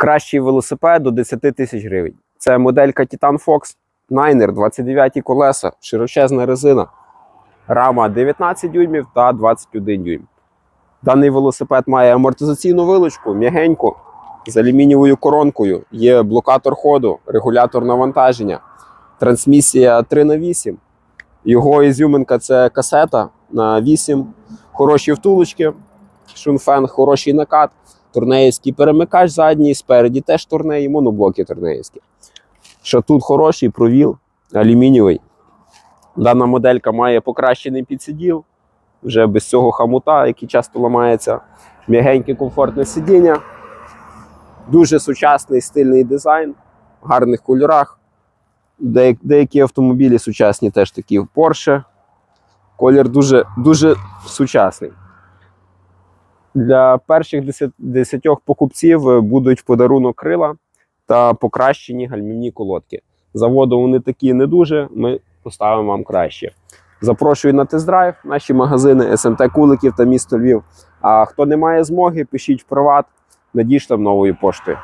Кращий велосипед до 10 тисяч гривень. Це моделька Titan Fox Niner, 29 колеса, широчезна резина, рама 19 дюймів та 21 дюйм. Даний велосипед має амортизаційну вилочку, м'ягеньку, з алюмінієвою коронкою, є блокатор ходу, регулятор навантаження, трансмісія 3х8. Його ізюминка це касета на 8, хороші втулочки, шунфен, хороший накат, турнеївський перемикач задній, спереді теж турнеї, моноблоки турнеївські. Що тут хороший провіл, алюмінієвий. Дана моделька має покращений підсиділ, вже без цього хамута, який часто ламається. М'ягеньке комфортне сидіння. Дуже сучасний стильний дизайн, в гарних кольорах. Деяк- Деякі автомобілі сучасні теж такі Porsche. Колір дуже, дуже сучасний. Для перших 10, 10 покупців е, будуть подарунок крила та покращені гальмівні колодки. Заводу вони такі не дуже, ми поставимо вам краще. Запрошую на тест-драйв, наші магазини СМТ Куликів та місто Львів. А хто не має змоги, пишіть в приват, надіжте новою поштою.